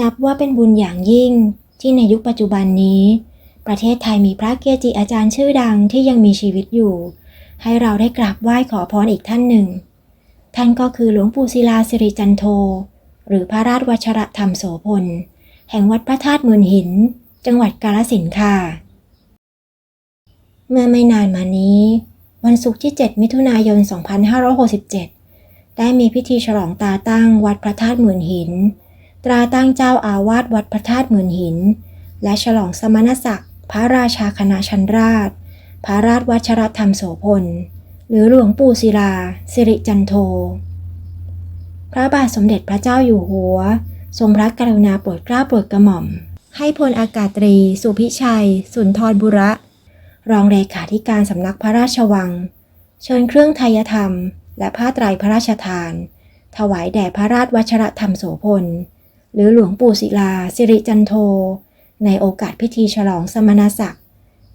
นับว่าเป็นบุญอย่างยิ่งที่ในยุคปัจจุบันนี้ ประเทศไทยมีพระเกจิอาจารย์ชื่อดังที่ยังมีชีวิตอยู่ ให้เราได้กราบไหว้ขอพรอีกท่านหนึ่ง ท่านก็คือหลวงปู่ศิลาสิริจันโท หรือพระราชวัชรธรรมโสพล แห่งวัดพระธาตุมื่นหิน จังหวัดกาฬสินค่ะ เมื่อไม่นานมานี้ วันศุกร์ที่ 7 มิถุนายน 2567 ได้มีพิธีฉลองตาตั้งวัดพระธาตุมื่นหิน ตราตั้งเจ้าอาวาสวัดพระธาตุหมื่นหิน และฉลองสมณศักดิ์ พระราชาคณะชันราช พระราชวัชรธรรมโสพล หรือหลวงปู่ศิลา สิริจันโท พระบาทสมเด็จพระเจ้าอยู่หัว ทรงพระกรุณาโปรดเกล้าโปรดกระหม่อม ให้พลอากาศตรี สุพิชัย สุนทรบุระ รองเลขาธิการสำนักพระราชวัง เชิญเครื่องไทยธรรม และผ้าไตรพระราชทาน ถวายแด่พระราชวัชรธรรมโสพล หรือหลวงปู่ศิลา สิริจันโท ในโอกาสพิธีฉลองสมณศักดิ์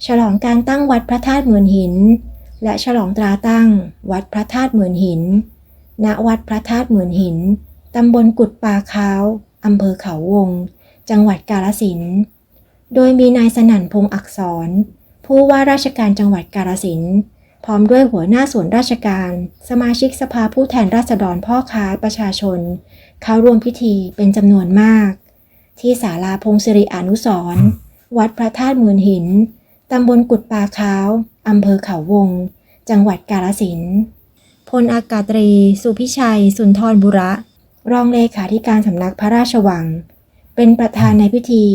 ฉลองการตั้งวัดพระธาตุหมื่นหิน และฉลองตราตั้งวัดพระธาตุหมื่นหิน ณ วัดพระธาตุหมื่นหิน ตำบลกุดปาขาว อำเภอเขาวง จังหวัดกาฬสิน โดยมีนายสนั่นพงษ์อักษร ผู้ว่าราชการจังหวัดกาฬสิน พร้อมด้วยหัวหน้าส่วนราชการ สมาชิกสภาผู้แทนราษฎรพ่อค้าประชาชน เข้าร่วมพิธีเป็นจำนวนมาก ที่ศาลาพงศิริอนุสร์วัดพระธาตุหมื่นหิน ตำบลกุดปาขาวอำเภอเขาวง จังหวัดกาฬสินพลอากาศตรี สุพิชัย สุนทรบุระ รองเลขาธิการสำนักพระราชวัง เป็นประธานในพิธี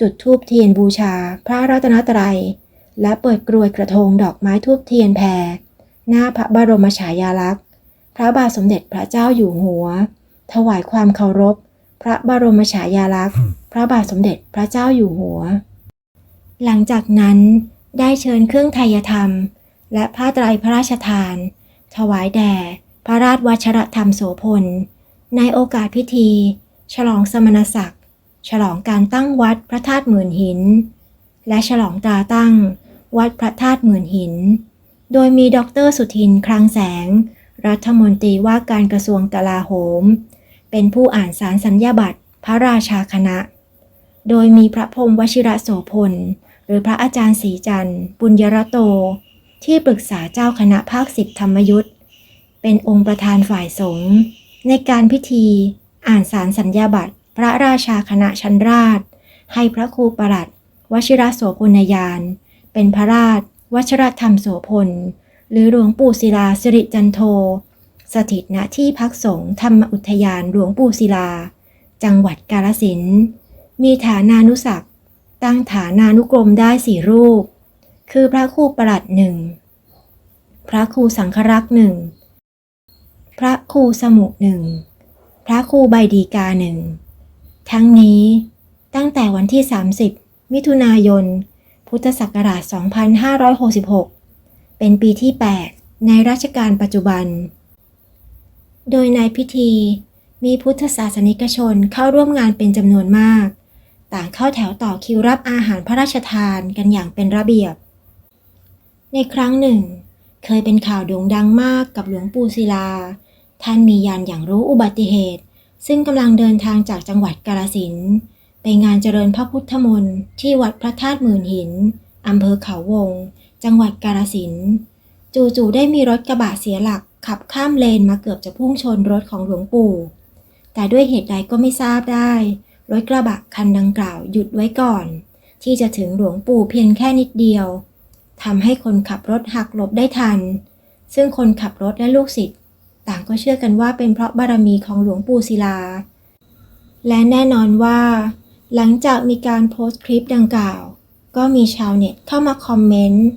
จุดธูปเทียนบูชา พระรัตนตรัย และเปิดกรวยกระทงดอกไม้ทูบเทียนแพรหน้าพระบรมฉายาลักษณ์ พระบาทสมเด็จพระเจ้าอยู่หัว ถวายความเคารพ พระบรมฉายาลักษณ์ พระบาทสมเด็จพระเจ้าอยู่หัว หลังจากนั้นได้เชิญเครื่องไทยธรรม และผ้าไตรพระราชทาน ถวายแด่ พระราชวัชรธรรมโสพล ในโอกาสพิธี ฉลองสมณศักดิ์ ฉลองการตั้งวัดพระธาตุหมื่นหิน และฉลองตราตั้ง วัดพระธาตุหมื่นหิน โดยมีดรสุทินคลังแสง รัฐมนตรีว่าการกระทรวงกลาโหม เป็นผู้อ่านสารสัญญาบัตรพระราชาคณะ โดยมีพระพรมวชิระโสพล หรือพระอาจารย์ศรีจันทร์บุญยรโต ที่ปรึกษาเจ้าคณะภาคสิบธรรมยุทธเป็นองค์ประธานฝ่ายสงฆ์ในการพิธีอ่านสารสัญญาบัตรพระราชาคณะชั้นราช ให้พระครูประหลัด วชิระโสพลยาน เป็นพระราชวัชรธรรมโสพล หรือหลวงปู่ศิลาสิริจันโท สถิตณที่พักสงฆ์ธรรมอุทยานหลวงปู่ศิลา จังหวัดกาฬสินมีฐานานุศักตั้งฐานานุกรมได้สี่รูป คือพระครูประหลัดหนึ่ง พระครูสังฆรักษ์หนึ่ง พระครูสมุหนึ่ง พระครูใบดีกาหนึ่ง ทั้งนี้ตั้งแต่วันที่ 30 มิถุนายน พุทธศักราช 2566 เป็นปีที่ 8 ในรัชกาลปัจจุบัน โดยในพิธีมีพุทธศาสนิกชนเข้าร่วมงานเป็นจำนวนมาก ต่างเข้าแถวต่อคิวรับอาหารพระราชทานกันอย่างเป็นระเบียบ ในครั้งหนึ่ง เคยเป็นข่าวโด่งดังมากกับหลวงปู่ศิลา ท่านมียานอย่างรู้อุบัติเหตุ ซึ่งกำลังเดินทางจากจังหวัดกาฬสินธุ์ ไปงานเจริญพระพุทธมนต์ที่วัดพระธาตุหมื่นหิน อำเภอเขาวง จังหวัดกาฬสินธุ์จู่ๆได้มีรถกระบะเสียหลักขับข้ามเลนมาเกือบจะพุ่งชนรถของหลวงปู่ แต่ด้วยเหตุใดก็ไม่ทราบได้ รถกระบะคันดังกล่าวหยุดไว้ก่อน ที่จะถึงหลวงปู่เพียงแค่นิดเดียวทำให้คนขับรถหักหลบได้ทัน ซึ่งคนขับรถและลูกศิษย์ต่างก็เชื่อกันว่าเป็นเพราะบารมีของหลวงปู่ศิลา และแน่นอนว่า หลังจากมีการโพสต์คลิปดังกล่าว ก็มีชาวเน็ตเข้ามาคอมเมนต์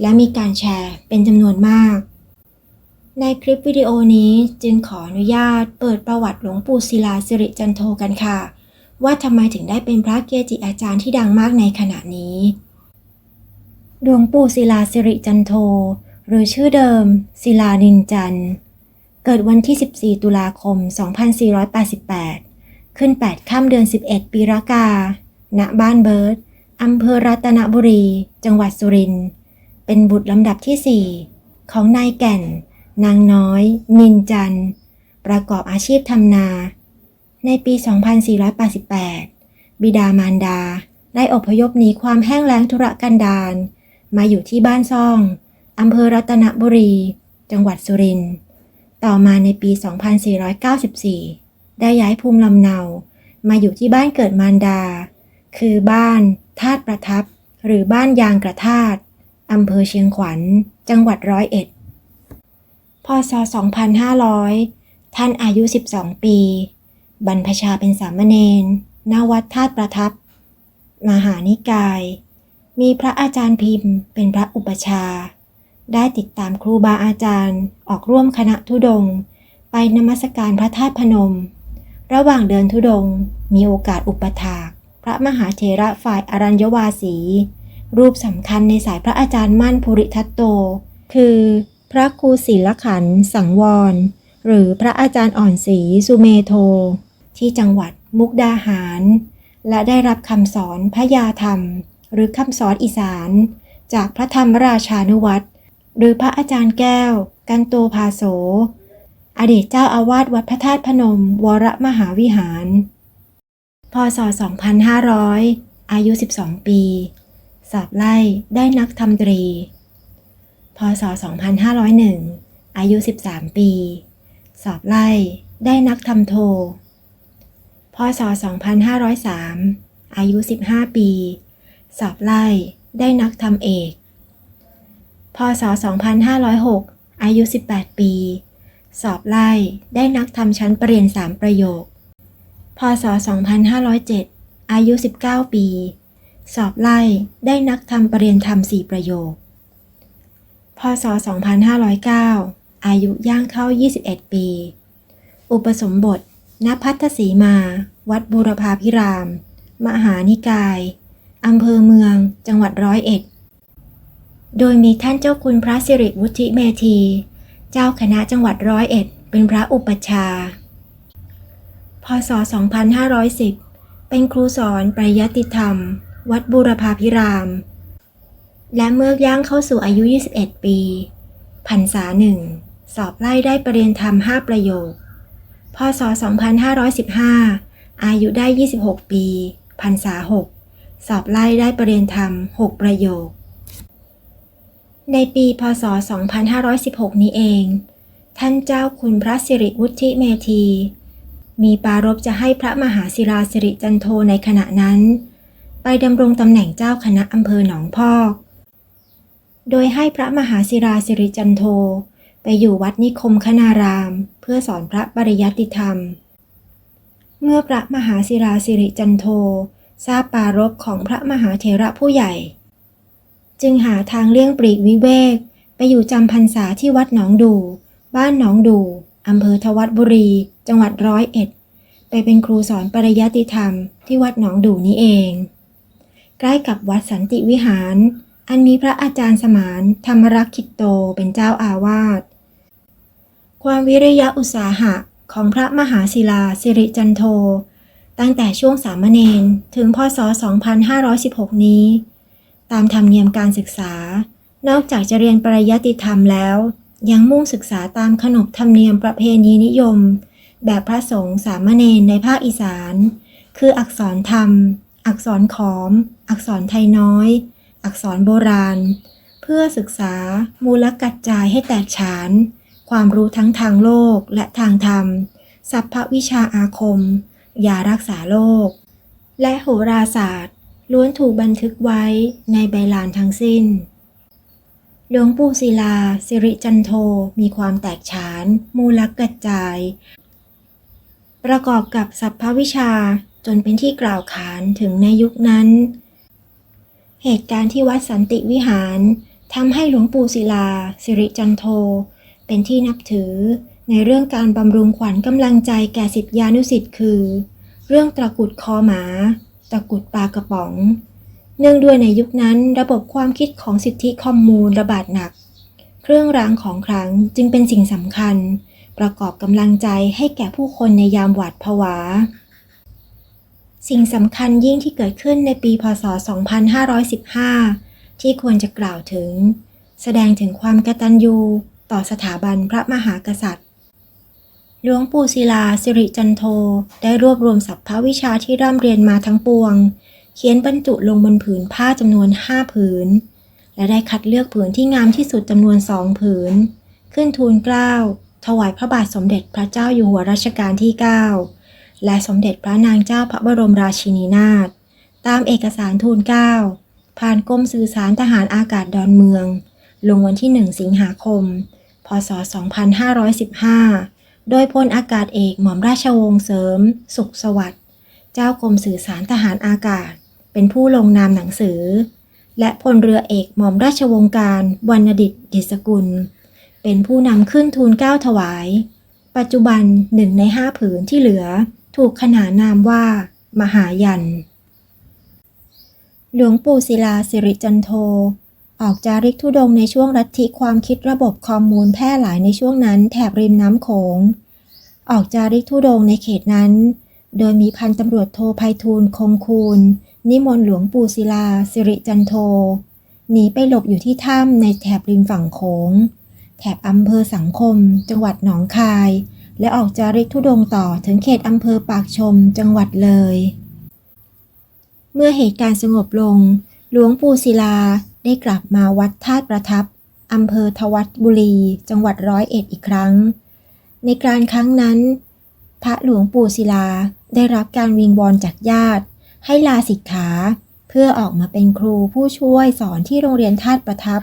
และมีการแชร์เป็นจำนวนมาก ในคลิปวิดีโอนี้จึงขออนุญาตเปิดประวัติหลวงปู่ศิลาสิริจันโทกันค่ะ ว่าทำไมถึงได้เป็นพระเกจิอาจารย์ที่ดังมากในขณะนี้ หลวงปู่ศิลาสิริจันโท หรือชื่อเดิม ศิลานินจันเกิดวันที่ 14 ตุลาคม 2488 ขึ้น 8 ค่ำเดือน 11 ปีรากา ณ บ้านเบิร์ดอำเภอรัตนบุรี จังหวัดสุรินทร์ เป็นบุตรลำดับที่ 4 ของนายแก่น นางน้อย นินจัน ประกอบอาชีพทำนา ในปี 2488 บิดามารดา ได้อพยพหนีความแห้งแล้งทุรกันดาร มาอยู่ที่บ้านซ่องอำเภอรัตนบุรี จังหวัดสุรินทร์ ต่อมาในปี 2494 ได้ย้ายภูมิลำเนา มาอยู่ที่บ้านเกิดมารดา คือบ้านธาตุประทับ หรือบ้านยางกระทาดอำเภอเชียงขวัญ จังหวัดร้อยเอ็ด พศ 2500 ท่านอายุ 12 ปี บรรพชาเป็นสามเณรณวัดธาตุประทับ มหานิกาย มีพระอาจารย์พิมพ์ เป็นพระอุปชา ได้ติดตามครูบาอาจารย์ ออกร่วมคณะทุดง ไปนมัสการพระธาตุพนม ระหว่างเดินทุดง มีโอกาสอุปถาก พระมหาเถระฝ่ายอรัญญวาสี รูปสำคัญในสายพระอาจารย์มั่นภูริทัตโต คือ พระครูศิลขันสังวร หรือพระอาจารย์อ่อนศรีสุเมโท ที่จังหวัดมุกดาหาร และได้รับคำสอนพระยาธรรม หรือคำสอนอีสาน จากพระธรรมราชานุวัตรหรือพระอาจารย์แก้ว กันโตภาโส อดีตเจ้าอาวาสวัดพระธาตุพนม วรมหาวิหาร พศ 2500 อายุ 12 ปี สอบไล่ได้นักธรรมตรี พศ 2501 อายุ 13 ปี สอบไล่ได้นักทำโท พศ 2503 อายุ 15 ปี สอบไล่ได้นักทำเอก พศ 2506 อายุ 18 ปี สอบไล่ได้นักทำชั้นประเรียน3ประโยค พศ 2507 อายุ 19 ปี สอบไล่ได้นักทำประเรียนธรรม4ประโยค พศ 2509 อายุย่างเข้า 21 ปี อุปสมบท ณ พัทธสีมา วัดบูรพาพิราม มหานิกาย อำเภอเมือง จังหวัดร้อยเอ็ด โดยมีท่านเจ้าคุณพระสิริวุฒิเมธี เจ้าคณะจังหวัดร้อยเอ็ดเป็นพระอุปัชา พศ 2510 เป็นครูสอนปริยติธรรม วัดบูรพาพิราม และเมื่อย่างเข้าสู่อายุ 21 ปีพรรษาหนึ่ง สอบไล่ได้ประเรียนธรรม 5 ประโยค พศ 2515 อายุได้ 26 ปีพรรษา 6 สอบไล่ได้ประเรียนธรรม 6 ประโยค ในปีพศ 2516 นี้เอง ท่านเจ้าคุณพระสิริวุฒิเมธี มีปารภจะให้พระมหาศิลาสิริจันโทในขณะนั้น ไปดำรงตำแหน่งเจ้าคณะอำเภอหนองพอก โดยให้พระมหาศิราสิริจันโทไปอยู่วัดนิคมคนาราม เพื่อสอนพระปริยัติธรรม เมื่อพระมหาศิราสิริจันโท ทราบปารภของพระมหาเถระผู้ใหญ่ จึงหาทางเลี่ยงปลีกวิเวก ไปอยู่จำพรรษาที่วัดหนองดู บ้านหนองดูอำเภอทวัดบุรี จังหวัดร้อยเอ็ด ไปเป็นครูสอนปริยัติธรรมที่วัดหนองดูนี้เอง ใกล้กับวัดสันติวิหาร อันมีพระอาจารย์สมานธรรมรักขิตโตเป็นเจ้าอาวาส ความวิริยะอุตสาหะของพระมหาศิลาสิริจันโท ตั้งแต่ช่วงสามเณรถึงพศ 2516 นี้ ตามธรรมเนียมการศึกษา นอกจากจะเรียนปริยัติธรรมแล้ว ยังมุ่งศึกษาตามขนบธรรมเนียมประเพณีนิยม แบบพระสงฆ์สามเณรในภาคอีสาน คืออักษรธรรม อักษรขอม อักษรไทยน้อย อักษรโบราณ เพื่อศึกษามูลกัจจายให้แตกฉาน ความรู้ทั้งทางโลกและทางธรรมสัพพวิชาอาคม ยารักษาโรคและโหราศาสตร์ ล้วนถูกบันทึกไว้ในใบลานทั้งสิ้น หลวงปู่ศิลา สิริจันโทมีความแตกฉาน มูลกัจจาย ประกอบกับสัพพวิชาจนเป็นที่กล่าวขานถึงในยุคนั้น เหตุการณ์ที่วัดสันติวิหารทำให้หลวงปู่ศิลา สิริจันโท เป็นที่นับถือในเรื่องการบำรุงขวัญกำลังใจแก่สิทธิานุสิทธิ์คือ เรื่องตะกุดคอหมา ตะกรุดปลากระป๋อง เนื่องด้วยในยุคนั้นระบบความคิดของสิทธิคอมมูนระบาดหนัก เครื่องรางของขลังจึงเป็นสิ่งสำคัญ ประกอบกำลังใจให้แก่ผู้คนในยามหวาดผวา สิ่งสำคัญยิ่งที่เกิดขึ้นในปีพศ 2515 ที่ควรจะกล่าวถึง แสดงถึงความกตัญญูต่อสถาบันพระมหากษัตริย์ หลวงปู่ศิลาสิริจันโท ได้รวบรวมสัพพวิชาที่ร่ำเรียนมาทั้งปวง เขียนบรรจุลงบนผืนผ้าจำนวนห้าผืน และได้คัดเลือกผืนที่งามที่สุดจำนวนสองผืน ขึ้นทูลเกล้าถวายพระบาทสมเด็จพระเจ้าอยู่หัวรัชกาลที่ 9 และสมเด็จพระนางเจ้าพระบรมราชินีนาถตามเอกสารทูลเกล้าผ่านกรมสื่อสารทหารอากาศดอนเมือง ลงวันที่ 1 สิงหาคม พศ 2515 โดยพลอากาศเอกหม่อมราชวงศ์เสริม สุขสวัสดิ์ เจ้ากรมสื่อสารทหารอากาศ เป็นผู้ลงนามหนังสือ และพลเรือเอกหม่อมราชวงศ์การวรรณดิตดิษกุล เป็นผู้นำขึ้นทูลเกล้าถวาย ปัจจุบันหนึ่งในห้าผืนที่เหลือถูกขนานนามว่า มหายัน หลวงปู่ศิลาสิริจันโท ออกจาริกธุดงในช่วงรัฐทิความคิดระบบคอมมูนแพร่หลายในช่วงนั้นแถบริมน้ำโขง ออกจาริกธุดงในเขตนั้น โดยมีพันตำรวจโทไพฑูรย์คงคูณ นิมนต์หลวงปู่ศิลา สิริจันโท หนีไปหลบอยู่ที่ถ้ำในแถบริมฝั่งโขง แถบอำเภอสังคม จังหวัดหนองคาย และออกจาริกธุดงต่อถึงเขตอำเภอปากชม จังหวัดเลย เมื่อเหตุการณ์สงบลง หลวงปู่ศิลา ได้กลับมาวัดธาตุประทับอำเภอทวัดบุรี จังหวัดร้อยเอ็ดอีกครั้ง ในการครั้งนั้น พระหลวงปู่ศิลาได้รับการวิงวอนจากญาติ ให้ลาสิกขา เพื่อออกมาเป็นครูผู้ช่วยสอนที่โรงเรียนธาตุประทับ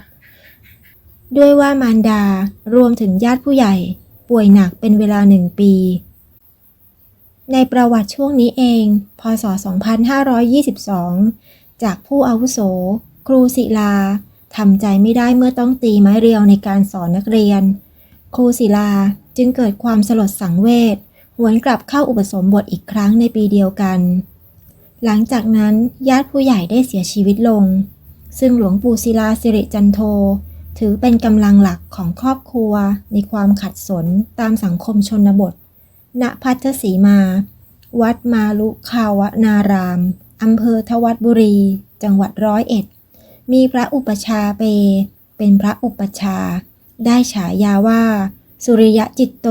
ด้วยว่ามารดารวมถึงญาติผู้ใหญ่ ป่วยหนักเป็นเวลาหนึ่งปี ในประวัติช่วงนี้เอง พศ 2522 จากผู้อาวุโส ครูศิลาทำใจไม่ได้เมื่อต้องตีไม้เรียวในการสอนนักเรียน ครูศิลาจึงเกิดความสลดสังเวชหวนกลับเข้าอุปสมบทอีกครั้งในปีเดียวกัน หลังจากนั้นญาติผู้ใหญ่ได้เสียชีวิตลง ซึ่งหลวงปู่ศิลาสิริจันโท ถือเป็นกำลังหลักของครอบครัวในความขัดสนตามสังคมชนบท ณ พัทสีมา วัดมาลุคาวนาราม อำเภอทวัดบุรี จังหวัดร้อยเอ็ด มีพระอุปชาเป เป็นพระอุปชา ได้ฉายาว่า สุริยจิตโต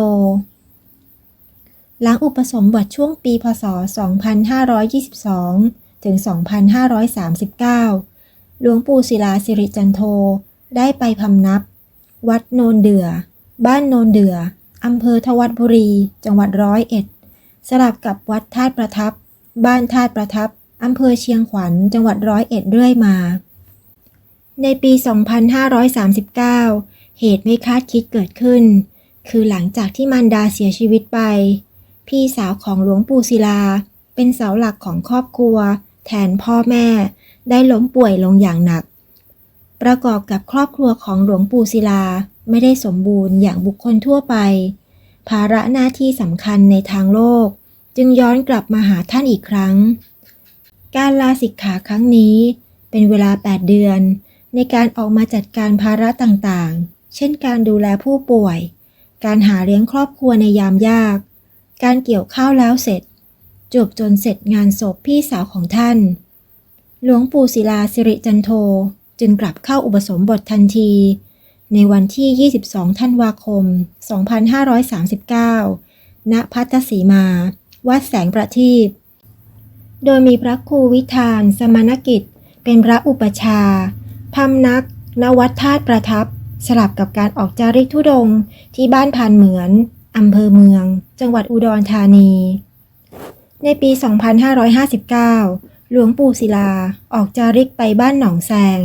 หลังอุปสมบทช่วงปีพศ 2522 ถึง 2539 หลวงปู่ศิลาสิริจันโท ได้ไปพำนับ วัดโนนเดือ บ้านโนนเดืออำเภอทวัดบุรี จังหวัดร้อยเอ็ด สลับกับวัดธาตุประทับ บ้านธาตุประทับอำเภอเชียงขวัญ จังหวัดร้อยเอ็ดเรื่อยมา ในปี 2539 เหตุไม่คาดคิดเกิดขึ้น คือหลังจากที่มารดาเสียชีวิตไป พี่สาวของหลวงปู่ศิลา เป็นเสาหลักของครอบครัว แทนพ่อแม่ ได้ล้มป่วยลงอย่างหนัก ประกอบกับครอบครัวของหลวงปู่ศิลาไม่ได้สมบูรณ์อย่างบุคคลทั่วไป ภาระหน้าที่สำคัญในทางโลก จึงย้อนกลับมาหาท่านอีกครั้ง การลาสิกขาครั้งนี้ เป็นเวลา 8 เดือน ในการออกมาจัดการภาระต่างๆ เช่นการดูแลผู้ป่วย การหาเลี้ยงครอบครัวในยามยาก การเกี่ยวข้าวแล้วเสร็จ จบจนเสร็จงานศพพี่สาวของท่าน หลวงปู่ศิลาสิริจันโทจึงกลับเข้าอุปสมบททันที ในวันที่ 22 ธันวาคม 2539 ณ พัทสีมา วัดแสงประทีป โดยมีพระครูวิธาน สมณกิจ เป็นพระอุปชา พำนักณวัดธาตุประทับ สลับกับการออกจาริกธุดงที่บ้านพานเหมือนอำเภอเมือง จังหวัดอุดรธานี ในปี 2559 หลวงปู่ศิลาออกจาริกไปบ้านหนองแซง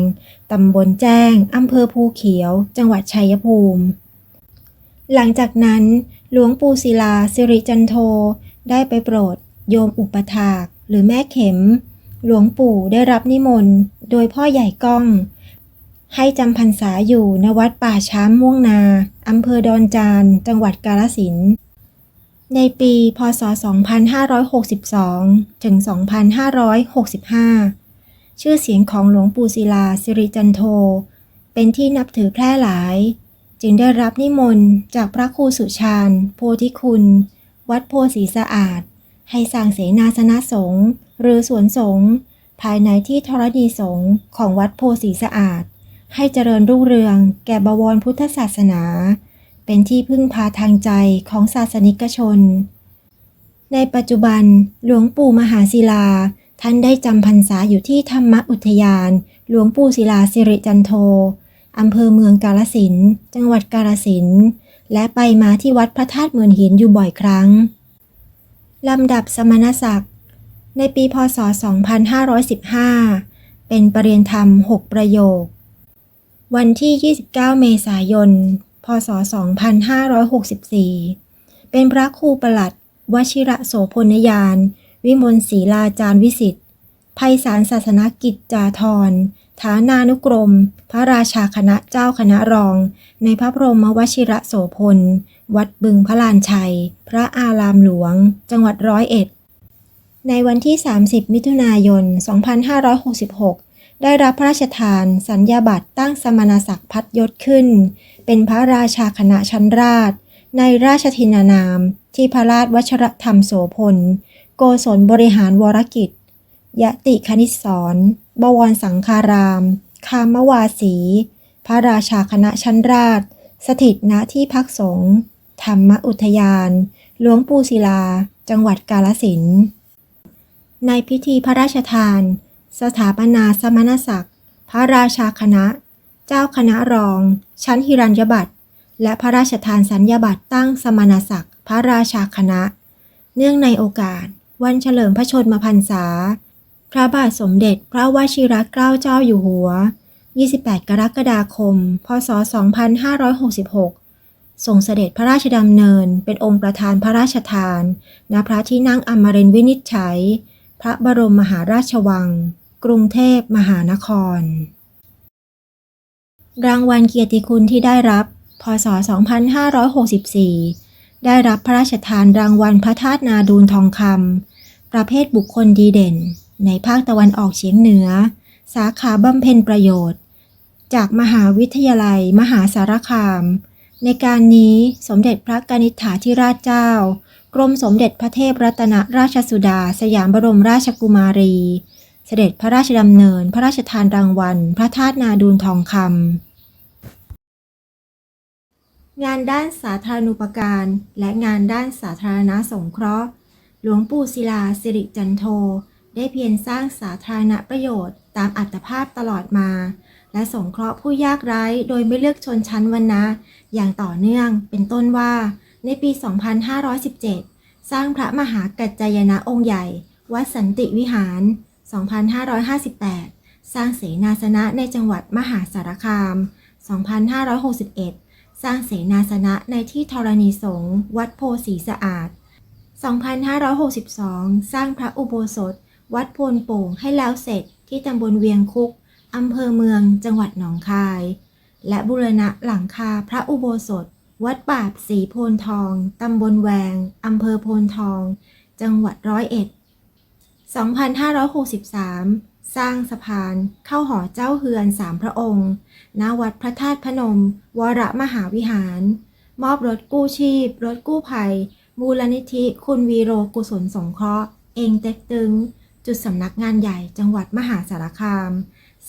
ตำบลแจ้งอำเภอภูเขียว จังหวัดชัยภูมิ หลังจากนั้นหลวงปู่ศิลาสิริจันโทได้ไปโปรดโยมอุปถากหรือแม่เข็ม หลวงปู่ได้รับนิมนต์ โดยพ่อใหญ่ก้อง ให้จำพรรษาอยู่ณวัดป่าช้าม่วงนาอำเภอดอนจาน จังหวัดกาฬสินในปีพศ 2562 ถึง 2565 ชื่อเสียงของหลวงปู่ศิลาสิริจันโท เป็นที่นับถือแพร่หลาย จึงได้รับนิมนต์จากพระครูสุชาญ โพธิคุณ วัดโพสีสะอาด ให้สร้างเสนาสนะสงฆ์หรือสวนสงฆ์ภายในที่ธรณีสงฆ์ของวัดโพสีสะอาด ให้เจริญรุ่งเรือง แก่บวรพุทธศาสนา เป็นที่พึ่งพาทางใจของศาสนิกชน ในปัจจุบันหลวงปู่มหาศิลา ท่านได้จำพรรษาอยู่ที่ธรรมอุทยาน หลวงปู่ศิลาสิริจันโทอำเภอเมืองกาลสินจังหวัดกาลสินและไปมาที่วัดพระธาตุเมือนหินอยู่บ่อยครั้ง ลำดับสมณศักดิ์ ในปีพศ 2515 เป็นประเรียนธรรม 6 ประโยค วันที่ 29 เมษายน พศ 2564 เป็นพระครูประหลัด วชิระโสพลยาน วิมลศรีลาจารย์วิสิทธิ์ภัยสารศาสนกิจจาธรฐานานุกรม พระราชาคณะเจ้าคณะรอง ในพระบรมวชิระโสพล วัดบึงพระลานชัย พระอารามหลวง จังหวัดร้อยเอ็ด ในวันที่ 30 มิถุนายน 2566 ได้รับพระราชทานสัญญาบัตรตั้งสมณศักดิ์พัดยศขึ้น เป็นพระราชาคณะชั้นราช ในราชทินานาม ที่พระราชวชรธรรมโสพล โกศลบริหารวรกิจยติคณิสอนบวรสังคาราม คามวาสี พระราชาคณะชั้นราช สถิตณที่พักสงฆ์ธรรมอุทยาน หลวงปู่ศิลา จังหวัดกาลสินในพิธีพระราชทาน สถาปนาสมณศักดิ์ พระราชาคณะ เจ้าคณะรอง ชั้นฮิรัญยบัตรและพระราชทานสัญญาบัตรตั้งสมณศักดิ์ พระราชาคณะ เนื่องในโอกาส วันเฉลิมพระชนมพรรษา พระบาทสมเด็จพระวชิรเกล้าเจ้าอยู่หัว 28 กรกฎาคม พศ 2566 ทรงเสด็จพระราชดำเนิน เป็นองค์ประธานพระราชทาน ณ พระที่นั่งอมรินทร์วินิจฉัย พระบรมมหาราชวัง กรุงเทพมหานคร รางวัลเกียรติคุณที่ได้รับ พศ 2564 ได้รับพระราชทานรางวัลพระธาตุนาดูลทองคำประเภทบุคคลดีเด่น ในภาคตะวันออกเฉียงเหนือ สาขาบำเพ็ญประโยชน์ จากมหาวิทยาลัย มหาสารคาม ในการนี้สมเด็จพระกนิษฐาธิราชเจ้ากรมสมเด็จพระเทพรัตนราชสุดา สยามบรมราชกุมารี สด็จพระราชดำเนิน พระราชทานรางวัล พระธาตุนาดูลทองคำงานด้านสาธารณูปการ และงานด้านสาธารณสงเคราะห์ หลวงปู่ศิลาสิริจันโท ได้เพียรสร้างสาธารณประโยชน์ ตามอัตภาพตลอดมา และสงเคราะห์ผู้ยากไร้โดยไม่เลือกชนชั้นวรรณะ อย่างต่อเนื่องเป็นต้นว่า ในปี 2517 สร้างพระมหากัจจายนะองค์ใหญ่ วัดสันติวิหาร 2558 สร้างเสนาสนะในจังหวัดมหาสารคาม 2561 สร้างเสนาสนะในที่ธรณีสงฆ์วัดโพสีสะอาด 2562 สร้างพระอุโบสถ วัดโพนโป่งให้แล้วเสร็จที่ตำบลเวียงคุกอำเภอเมืองจังหวัดหนองคาย และบูรณะหลังคาพระอุโบสถ วัดป่าบสีโพนทอง ตำบลแวง อำเภอโพนทอง จังหวัดร้อยเอ็ด 2563 สร้างสะพานเข้าหอเจ้าเฮือนสามพระองค์ ณ วัดพระธาตุพนม วรมหาวิหาร มอบรถกู้ชีพ รถกู้ภัย มูลนิธิ คุณวีโรกุศลสงเคราะห์ เองเต็กตึง จุดสำนักงานใหญ่จังหวัดมหาสารคาม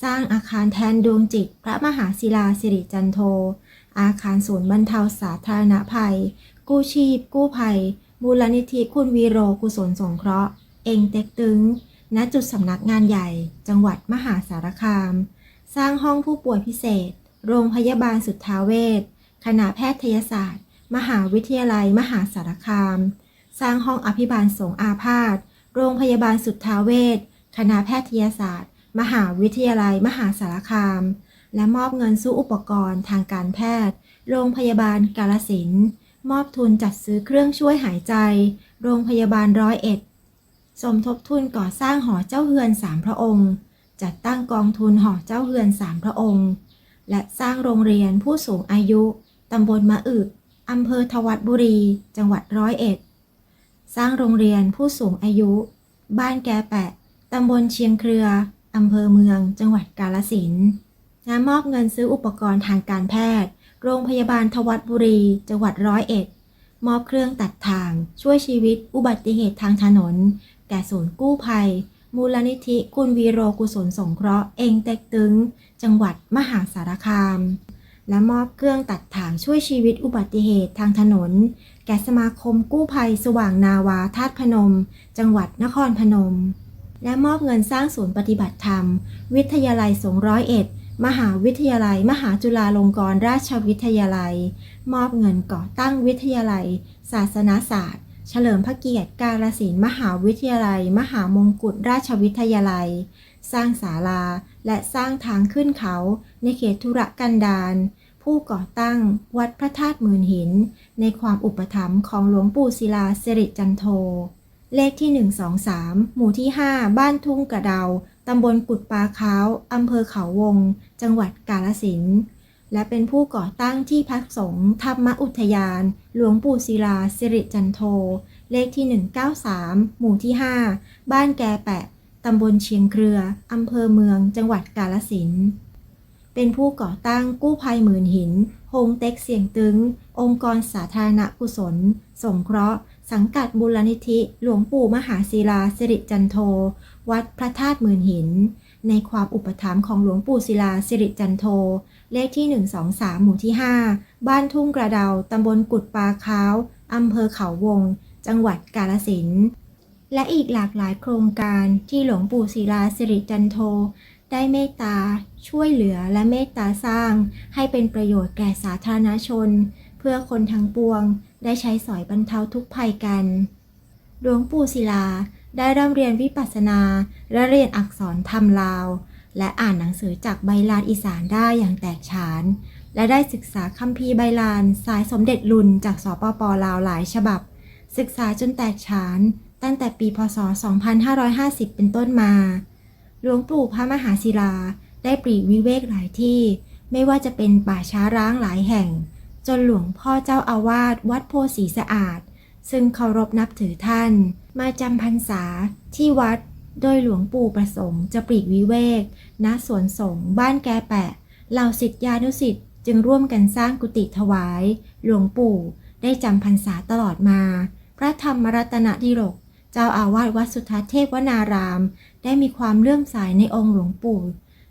สร้างอาคารแทนดวงจิต พระมหาศิลาสิริจันโท อาคารศูนย์บรรเทาสาธารณภัย กู้ชีพ กู้ภัย มูลนิธิคุณวีโรกุศลสงเคราะห์ เองเต็กตึง ณ จุดสำนักงานใหญ่ จังหวัดมหาสารคาม สร้างห้องผู้ป่วยพิเศษ โรงพยาบาลสุทธาเวชคณะแพทยศาสตร์ มหาวิทยาลัยมหาสารคาม สร้างห้องอภิบาลสงอาพาธ โรงพยาบาลสุทธาเวชคณะแพทยศาสตร์ มหาวิทยาลัยมหาสารคาม และมอบเงินสู้ออุปกรณ์ทางการแพทย์ โรงพยาบาลกาลสินมอบทุนจัดซื้อเครื่องช่วยหายใจ โรงพยาบาลร้อยเอ็ด สมทบทุนก่อสร้างหอเจ้าเฮือนสามพระองค์ จัดตั้งกองทุนหอเจ้าเฮือนสามพระองค์ และสร้างโรงเรียนผู้สูงอายุตำบลมะอึกอำเภอทวัดบุรี จังหวัดร้อยเอ็ด สร้างโรงเรียนผู้สูงอายุ บ้านแกแปะ ตำบลเชียงเครือ อำเภอเมือง จังหวัดกาลสินธุ์และมอบเงินซื้ออุปกรณ์ทางการแพทย์ โรงพยาบาลทวัดบุรี จังหวัดร้อยเอ็ด มอบเครื่องตัดทาง ช่วยชีวิต อุบัติเหตุทางถนน ก่ศูนย์กู้ภัย มูลนิธิคุณวีโรกุศลสงเคราะห์เองเต็กตึง จังหวัดมหาสารคาม และมอบเครื่องตัดถ่างช่วยชีวิตอุบัติเหตุทางถนน แก่สมาคมกู้ภัยสว่างนาวาธาตุพนม จังหวัดนครพนม และมอบเงินสร้างศูนย์ปฏิบัติธรรม วิทยาลัยสงร้อยเอ็ดมหาวิทยาลัย มหาจุฬาลงกรณราชวิทยาลัย มอบเงินก่อตั้งวิทยาลัย ศาสนาศาสตร์ เฉลิมพระเกียรติกาลสินมหาวิทยาลัย มหามงกุฎราชวิทยาลัย สร้างศาลาและสร้างทางขึ้นเขาในเขตธุรกันดารผู้ก่อตั้งวัดพระธาตุหมื่นหิน ในความอุปถัมภ์ของหลวงปู่ศิลาสิริจันโท เลขที่ 123 หมู่ที่ 5 บ้านทุ่งกระเดา ตำบลกุดปลาขาว อำเภอเขาวง จังหวัดกาฬสินธุ์ และเป็นผู้ก่อตั้งที่พักสงฆ์ธรรมอุทยาน หลวงปู่ศิลาสิริจันโท เลขที่ 193 หมู่ที่ 5 บ้านแกแปะ ตำบลเชียงเครือ อำเภอเมือง จังหวัดกาฬสินเป็นผู้ก่อตั้งกู้ภัยหมื่นหินโฮงเต็กเสียงตึง องค์กรสาธารณกุศล สงเคราะห์ สังกัดมูลนิธิ หลวงปู่มหาศิลาสิริจันโท วัดพระธาตุหมื่นหิน ในความอุปถัมภ์ของหลวงปู่ศิลาสิริจันโท เลขที่ 123 หมู่ที่ 5 บ้านทุ่งกระเดา ตำบลกุดปลาขาวอำเภอเขาวง จังหวัดกาฬสินและอีกหลากหลายโครงการที่หลวงปู่ศิลาสิริจันโท ได้เมตตา ช่วยเหลือและเมตตาสร้าง ให้เป็นประโยชน์แก่สาธารณชน เพื่อคนทั้งปวง ได้ใช้สอยบรรเทาทุกข์ภัยกัน หลวงปู่ศิลาได้ร่ำเรียนวิปัสสนา และเรียนอักษรธรรมลาว และอ่านหนังสือจากใบลานอีสานได้อย่างแตกฉาน และได้ศึกษาคัมภีร์ใบลานสายสมเด็จลุนจากสปปลาวหลายฉบับ ศึกษาจนแตกฉาน ตั้งแต่ปีพศ 2550 เป็นต้นมา หลวงปู่พระมหาศิลาได้ปลีกวิเวกหลายที่ ไม่ว่าจะเป็นป่าช้าร้างหลายแห่ง จนหลวงพ่อเจ้าอาวาสวัดโพสีสะอาด ซึ่งเคารพนับถือท่าน มาจำพรรษาที่วัด โดยหลวงปู่ประสงค์จะปลีกวิเวก ณ สวนสงฆ์บ้านแกแปะ เหล่าศิษยานุศิษย์จึงร่วมกันสร้างกุฏิถวาย หลวงปู่ได้จำพรรษาตลอดมา พระธรรมรัตนดิรก เจ้าอาวาสวัดสุทัศเทพวนาราม ได้มีความเลื่อมใสในองค์หลวงปู่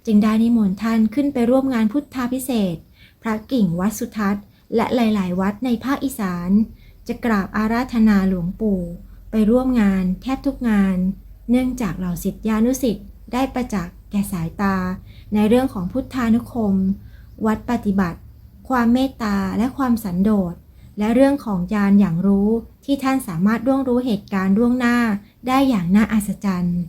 จึงได้นิมนต์ท่านขึ้นไปร่วมงานพุทธาพิเศษ พระกิ่งวัดสุทัศน์และหลาย ๆ วัดในภาคอีสาน จะกราบอาราธนาหลวงปู่ ไปร่วมงานแทบทุกงาน เนื่องจากเหล่าศิษยานุสิทธิ์ได้ประจักษ์แก่สายตา ในเรื่องของพุทธานุคม วัดปฏิบัติ ความเมตตาและความสันโดษ และเรื่องของญาณอย่างรู้ที่ท่านสามารถร่วงรู้เหตุการณ์ล่วงหน้าได้อย่างน่าอัศจรรย์